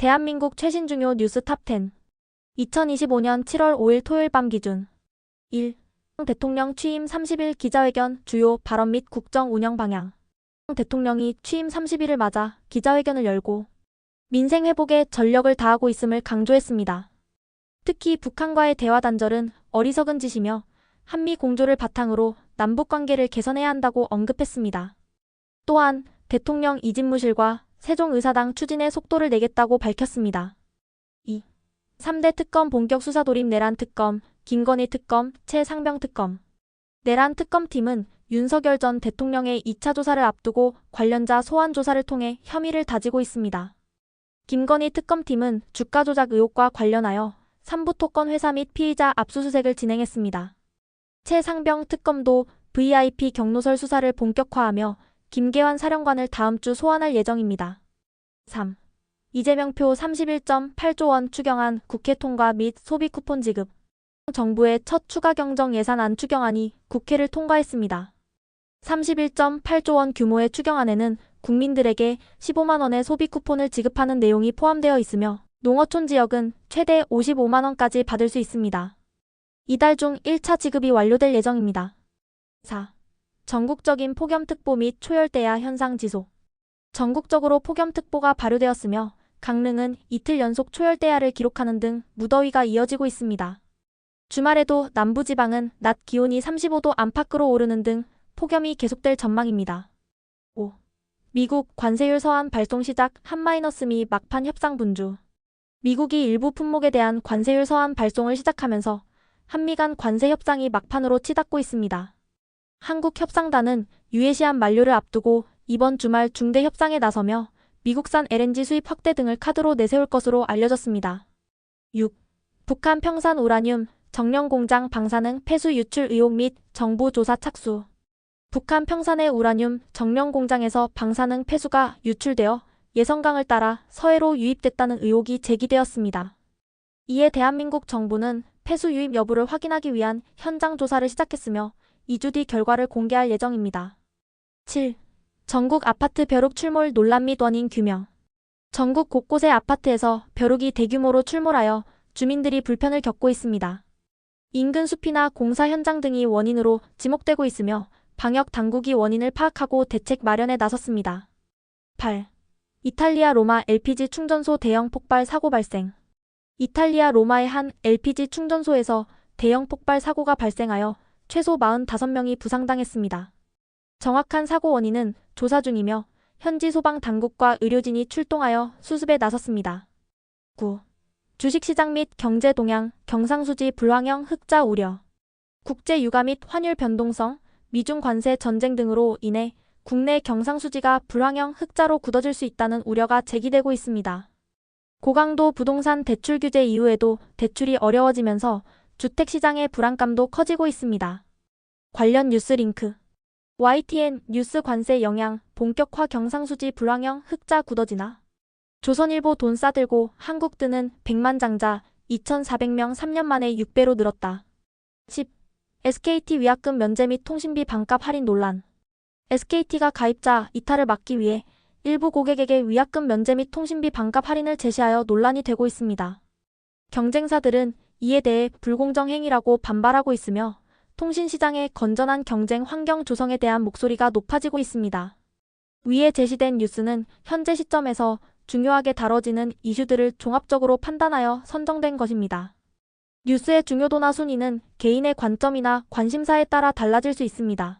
대한민국 최신 중요 뉴스 탑10 2025년 7월 5일 토요일 밤 기준 1. 대통령 취임 30일 기자회견 주요 발언 및 국정 운영 방향 대통령이 취임 30일을 맞아 기자회견을 열고 민생 회복에 전력을 다하고 있음을 강조했습니다. 특히 북한과의 대화 단절은 어리석은 짓이며 한미 공조를 바탕으로 남북 관계를 개선해야 한다고 언급했습니다. 또한 대통령 이진무실과 세종의사당 추진에 속도를 내겠다고 밝혔습니다. 2. 3대 특검 본격 수사 돌입 내란 특검, 김건희 특검, 최상병 특검. 내란 특검팀은 윤석열 전 대통령의 2차 조사를 앞두고 관련자 소환 조사를 통해 혐의를 다지고 있습니다. 김건희 특검팀은 주가 조작 의혹과 관련하여 3부 토건 회사 및 피의자 압수수색을 진행했습니다. 최상병 특검도 VIP 경로설 수사를 본격화하며 김계환 사령관을 다음 주 소환할 예정입니다. 3. 이재명표 31.8조 원 추경안 국회 통과 및 소비 쿠폰 지급. 정부의 첫 추가 경정 예산안 추경안이 국회를 통과했습니다. 31.8조 원 규모의 추경안에는 국민들에게 15만 원의 소비 쿠폰을 지급하는 내용이 포함되어 있으며 농어촌 지역은 최대 55만 원까지 받을 수 있습니다. 이달 중 1차 지급이 완료될 예정입니다. 4. 전국적인 폭염특보 및 초열대야 현상 지속. 전국적으로 폭염특보가 발효되었으며 강릉은 이틀 연속 초열대야를 기록하는 등 무더위가 이어지고 있습니다. 주말에도 남부지방은 낮 기온이 35도 안팎으로 오르는 등 폭염이 계속될 전망입니다. 5. 미국 관세율 서한 발송 시작 한마이너스미 막판 협상 분주. 미국이 일부 품목에 대한 관세율 서한 발송을 시작하면서 한미 간 관세 협상이 막판으로 치닫고 있습니다. 한국협상단은 유해시한 만료를 앞두고 이번 주말 중대 협상에 나서며 미국산 LNG 수입 확대 등을 카드로 내세울 것으로 알려졌습니다. 6. 북한 평산 우라늄 정령공장 방사능 폐수 유출 의혹 및 정부 조사 착수. 북한 평산의 우라늄 정령공장에서 방사능 폐수가 유출되어 예성강을 따라 서해로 유입됐다는 의혹이 제기되었습니다. 이에 대한민국 정부는 폐수 유입 여부를 확인하기 위한 현장 조사를 시작했으며 2주 뒤 결과를 공개할 예정입니다. 7. 전국 아파트 벼룩 출몰 논란 및 원인 규명. 전국 곳곳의 아파트에서 벼룩이 대규모로 출몰하여 주민들이 불편을 겪고 있습니다. 인근 숲이나 공사 현장 등이 원인으로 지목되고 있으며 방역 당국이 원인을 파악하고 대책 마련에 나섰습니다. 8. 이탈리아 로마 LPG 충전소 대형 폭발 사고 발생. 이탈리아 로마의 한 LPG 충전소에서 대형 폭발 사고가 발생하여 최소 45명이 부상당했습니다. 정확한 사고 원인은 조사 중이며 현지 소방 당국과 의료진이 출동하여 수습에 나섰습니다. 9. 주식시장 및 경제 동향, 경상수지 불황형 흑자 우려. 국제 유가 및 환율 변동성, 미중 관세 전쟁 등으로 인해 국내 경상수지가 불황형 흑자로 굳어질 수 있다는 우려가 제기되고 있습니다. 고강도 부동산 대출 규제 이후에도 대출이 어려워지면서 주택시장의 불안감도 커지고 있습니다. 관련 뉴스 링크 YTN 뉴스 관세 영향 본격화 경상수지 불황형 흑자 굳어지나 조선일보 돈 싸들고 한국 뜨는 100만 장자 2,400명 3년 만에 6배로 늘었다. 10. SKT 위약금 면제 및 통신비 반값 할인 논란 SKT가 가입자 이탈을 막기 위해 일부 고객에게 위약금 면제 및 통신비 반값 할인을 제시하여 논란이 되고 있습니다. 경쟁사들은 이에 대해 불공정 행위라고 반발하고 있으며 통신시장의 건전한 경쟁 환경 조성에 대한 목소리가 높아지고 있습니다. 위에 제시된 뉴스는 현재 시점에서 중요하게 다뤄지는 이슈들을 종합적으로 판단하여 선정된 것입니다. 뉴스의 중요도나 순위는 개인의 관점이나 관심사에 따라 달라질 수 있습니다.